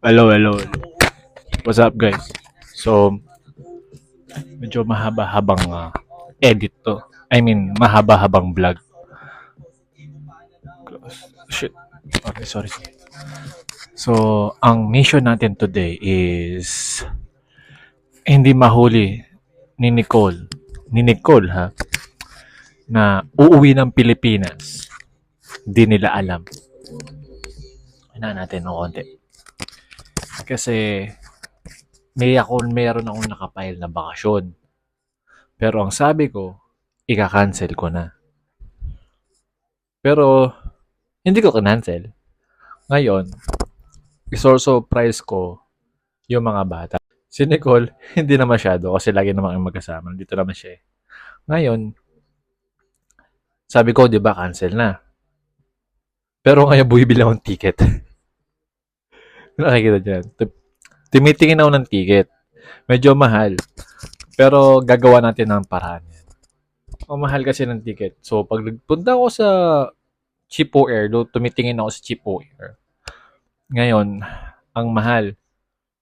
Hello, hello. What's up, guys? So, medyo mahaba-habang ah, edit to. I mean, mahaba-habang vlog. Shit. Okay, sorry. So, ang mission natin today is hindi mahuli ni Nicole. Ni Nicole, ha? Na uuwi ng Pilipinas. Hindi nila alam. Ano natin ng konti. Kasi may ako meron akong nakapile na bakasyon. Pero ang sabi ko, ika-cancel ko na. Pero hindi ko cancel. Ngayon, isorso price ko yung mga bata. Si Nicole, hindi na masyado kasi lagi naman kami magkasama. Dito naman siya eh. Ngayon, sabi ko, di ba, cancel na. Pero ngayon, bumibili akong ticket. Nakikita dyan. Tumitingin ako ng ticket. Medyo mahal. Pero gagawa natin ng paraan yan. Ang mahal kasi ng ticket. So, pag nagpunta ako sa Chipo Air, do tumitingin ako sa Chipo Air. Ngayon, ang mahal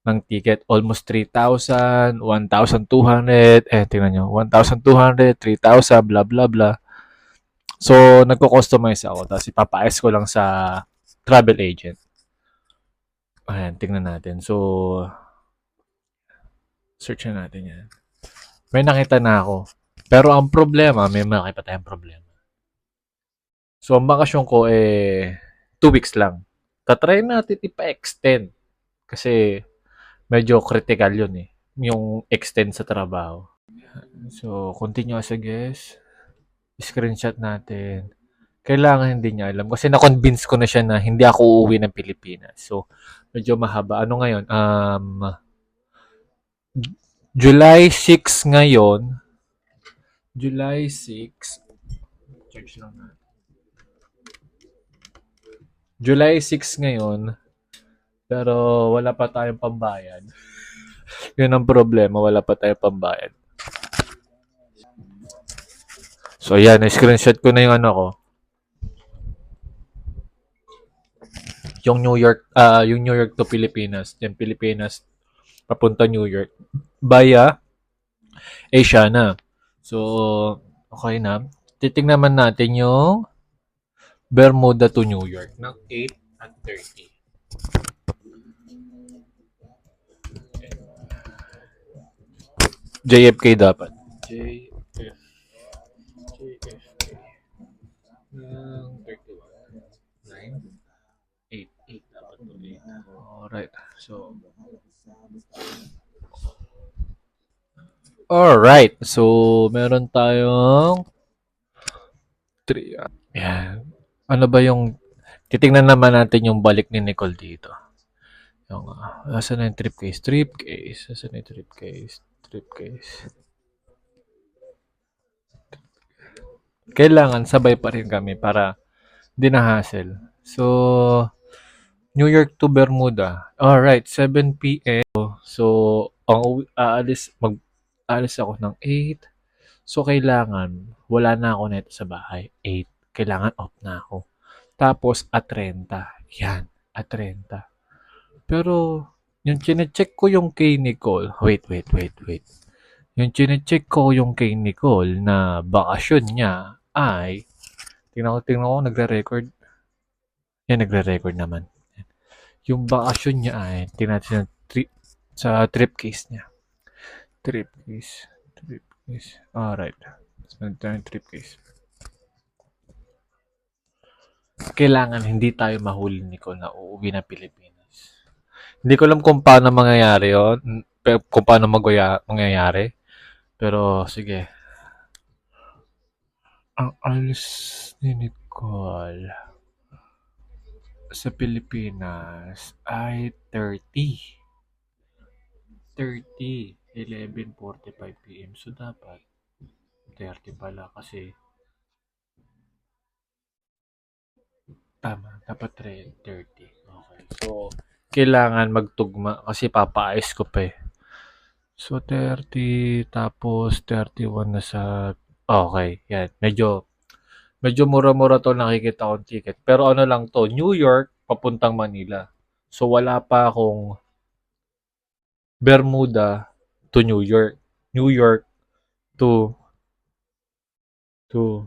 ng ticket, almost 3,000, 1,200, eh, tingnan nyo, 1,200, 3,000, blah, blah, blah. So, nagko-customize ako. Tapos, ipapaayos ko lang sa travel agent. Ayan, tingnan natin. So, search na natin yan. May nakita na ako. Pero ang problema, may makita tayong problema. So, ang bakasyon ko eh, two weeks lang. Tatry natin ipa-extend. Kasi, medyo critical yun eh. Yung extend sa trabaho. So, continue as a guest. Screenshot natin. Kailangan hindi niya alam. Kasi na-convince ko na siya na hindi ako uuwi ng Pilipinas. So, medyo mahaba. Ano ngayon? Um, July 6 ngayon. July 6. Search lang natin. July 6 ngayon. Pero wala pa tayong pambayad. Yun ang problema. Wala pa tayong pambayad. So, yan. screenshot ko na yung ano ko. Yung New York, ah yung New York to Pilipinas. Yung Pilipinas, papunta New York. Via Asiana. So, okay na. Titignan naman natin yung Bermuda to New York ng 8 at 30. JFK dapat. JF. JFK. Ng 31. 9. 8. 8 dapat to 8. Alright. So, Alright. So, meron tayong 3. Yan. Ano ba yung titingnan naman natin yung balik ni Nicole dito. Yung, uh, asan na yung trip case? Trip case. Asan na yung trip case? Trip case. Kailangan sabay pa rin kami para di na hassle. So, New York to Bermuda. Alright, 7 p.m. So, ang aalis, mag, aalis ako ng 8. So, kailangan, wala na ako neto sa bahay. 8. Kailangan off na ako. Tapos, at 30. Yan, at 30. Pero, yung chinecheck ko yung kay Nicole, wait, wait, wait, wait. Yung chinecheck ko yung kay Nicole na bakasyon niya ay, tingnan ko, tingnan ko, nagre-record. Yan, nagre-record naman. Yung bakasyon niya ay, tingnan natin trip, sa trip case niya. Trip case. Trip case. Alright. Let's make tayo trip case. Kailangan hindi tayo mahuli ni Nicole na uuwi na Pilipinas. Hindi ko alam kung paano mangyayari yun. Kung paano magaya- mangyayari. Pero, sige. Ang alis ni Nicole sa Pilipinas ay 30. 30. 11.45 p.m. So, dapat 30 pala kasi tama. Dapat 30. Okay. So, kailangan magtugma kasi papaayos ko pa eh. So, 30 tapos 31 na sa Okay, yan. Medyo medyo mura-mura to nakikita kong ticket. Pero ano lang to, New York papuntang Manila. So, wala pa akong Bermuda to New York. New York to to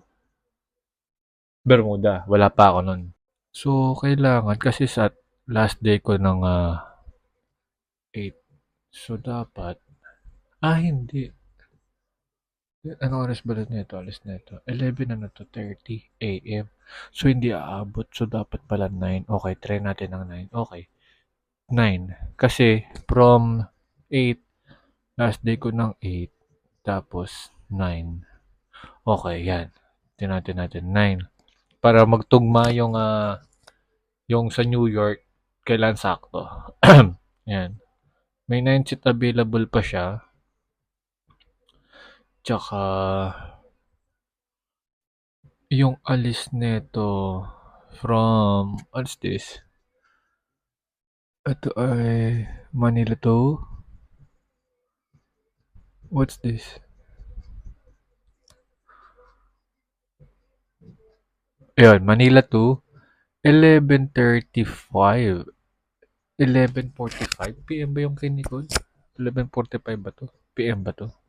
Bermuda. Wala pa ako nun. So, kailangan kasi sa last day ko ng ah, 8. So, dapat ah, hindi. Ano oras ba nito? Alas nito. 11 na to 30 a.m. So, hindi aabot. So, dapat pala 9. Okay, try natin ng 9. Okay. 9. Kasi, from 8, last day ko ng 8, tapos 9. Okay, yan. Tingnan natin natin. 9. Para magtugma yung, ah, yung sa New York, kailan sakto. yan. May 9 seat available pa siya. Tsaka, yung alis nito from, what's this? Ito ay Manila to. What's this? Ayun, Manila to 11.35. 11.45 PM ba yung Nicole? 11.45 ba to? PM ba to?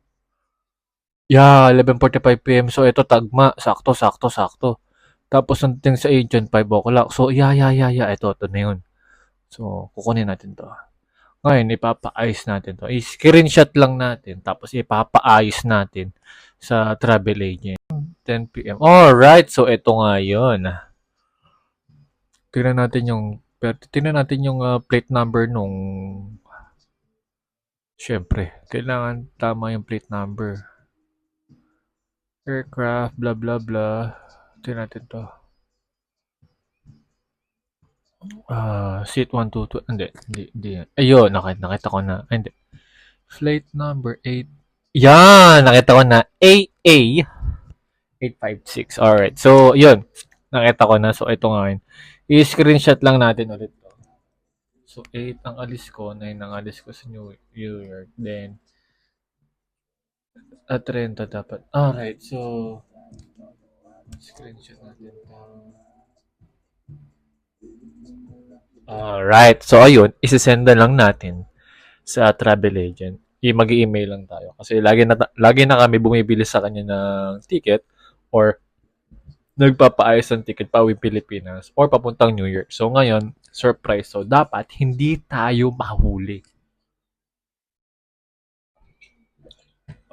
Yeah, 11.45 PM. So, ito tagma. Sakto, sakto, sakto. Tapos, nandang sa agent, 5 o'clock. So, yeah, yeah, yeah, yeah. Ito, ito na yun. So, kukunin natin to. Ngayon, ipapa-ayos natin to. I-screenshot lang natin. Tapos, ipapa-ayos natin sa travel agent. 10 p.m. Alright. So, ito nga yun. Tingnan natin yung tingnan natin yung ah, plate number nung Siyempre, kailangan tama yung plate number. Aircraft, blah blah blah. Tingnan natin to. Ah, seat 122. Hindi, hindi, hindi. Ayun, nakita, nakita ko na. Ay, hindi. Flight number 8. Yan! Nakita ko na. AA 856. Alright. So, yun. Nakita ko na. So, ito nga yun. I-screenshot lang natin ulit. So, 8 ang alis ko. 9 ang alis ko sa New York. Then, at 30 dapat. Alright. So, screenshot natin to. Alright. So, ayun. Isisenda lang natin sa travel agent. I mag-email lang tayo. Kasi lagi na, lagi na kami bumibili sa kanya ng ticket or nagpapaayos ng ticket pa uwi Pilipinas or papuntang New York. So, ngayon, surprise. So, dapat hindi tayo mahuli.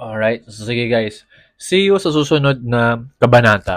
Alright. So, sige guys. See you sa susunod na kabanata.